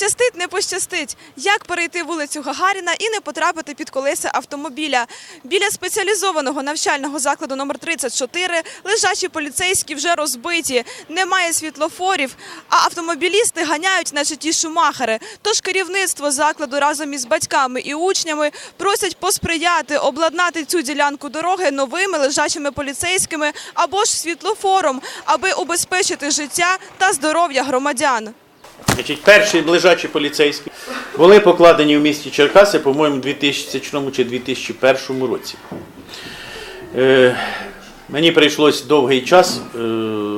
Пощастить, не пощастить. Як перейти вулицю Гагаріна і не потрапити під колеса автомобіля? Біля спеціалізованого навчального закладу номер 34 лежачі поліцейські вже розбиті. Немає світлофорів, а автомобілісти ганяють, наче ті шумахери. Тож керівництво закладу разом із батьками і учнями просять посприяти обладнати цю ділянку дороги новими лежачими поліцейськими або ж світлофором, аби убезпечити життя та здоров'я громадян. Значить, перші лежачі поліцейські були покладені в місті Черкаси, по-моєму, у 2000 чи 2001 році. Е, мені прийшлось довгий час е,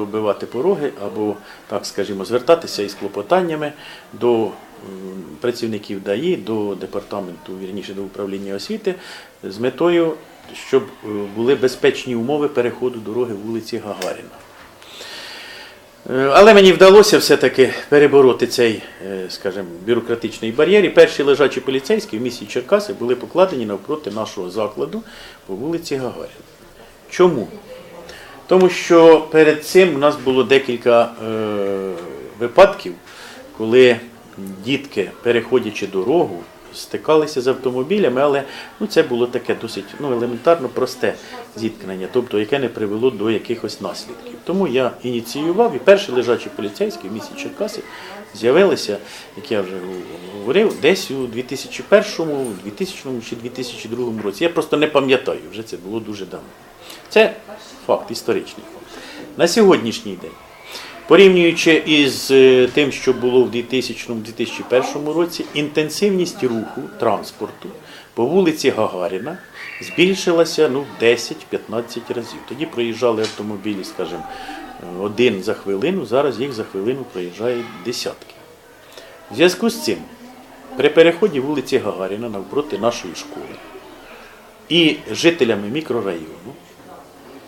оббивати пороги або, так скажімо, звертатися із клопотаннями до працівників ДАІ, до департаменту, вірніше до управління освіти з метою, щоб е, були безпечні умови переходу дороги вулиці Гагаріна. Е, Але мені вдалося все-таки перебороти цей, е, скажімо, бюрократичний бар'єр. І перші лежачі поліцейські в місті Черкаси були покладені навпроти нашого закладу по вулиці Гагаріна. Чому? Тому що перед цим у нас було декілька е, випадків, коли дітки, переходячи дорогу, стикалися з автомобілями, але ну, це було таке досить ну, елементарно просте зіткнення, тобто яке не привело до якихось наслідків. Тому я ініціював і перші лежачі поліцейські в місті Черкаси з'явилися, як я вже говорив, десь у 2001, 2000 чи 2002 році. Я просто не пам'ятаю, вже це було дуже давно. Це факт, історичний. На сьогоднішній день, порівнюючи із е, тим, що було в 2000-2001 році, інтенсивність руху транспорту по вулиці Гагаріна збільшилася ну, в 10-15 разів. Тоді проїжджали автомобілі, скажімо, один за хвилину, зараз їх за хвилину проїжджають десятки. В зв'язку з цим, при переході вулиці Гагаріна навпроти нашої школи і жителями мікрорайону,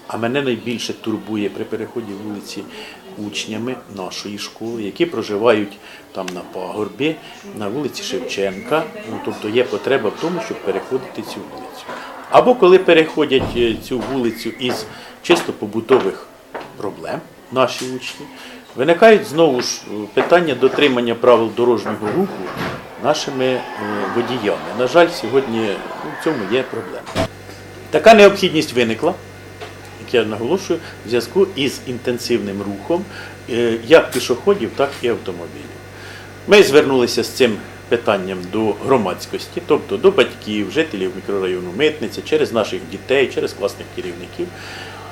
а мене найбільше турбує при переході вулиці учнями нашої школи, які проживають там на пагорбі, на вулиці Шевченка. Ну, тобто є потреба в тому, щоб переходити цю вулицю. Або коли переходять е, цю вулицю із чисто побутових проблем, наші учні, виникають знову ж е, питання дотримання правил дорожнього руху нашими е, водіями. На жаль, сьогодні ну, в цьому є проблема. Така необхідність виникла як я наголошую, в зв'язку із інтенсивним рухом е, як пішоходів, так і автомобілів. Ми звернулися з цим питанням до громадськості, тобто до батьків, жителів мікрорайону Митниця, через наших дітей, через класних керівників,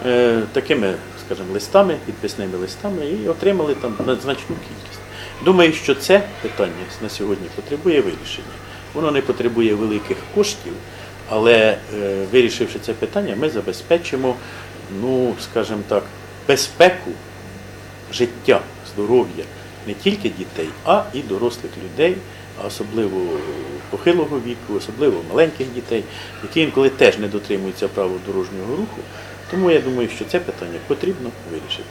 е, такими, скажімо, листами, підписними листами і отримали там значну кількість. Думаю, що це питання на сьогодні потребує вирішення. Воно не потребує великих коштів, але е, вирішивши це питання, ми забезпечимо, ну, скажімо так, безпеку життя, здоров'я не тільки дітей, а і дорослих людей, особливо похилого віку, особливо маленьких дітей, які інколи теж не дотримуються правил дорожнього руху. Тому я думаю, що це питання потрібно вирішити.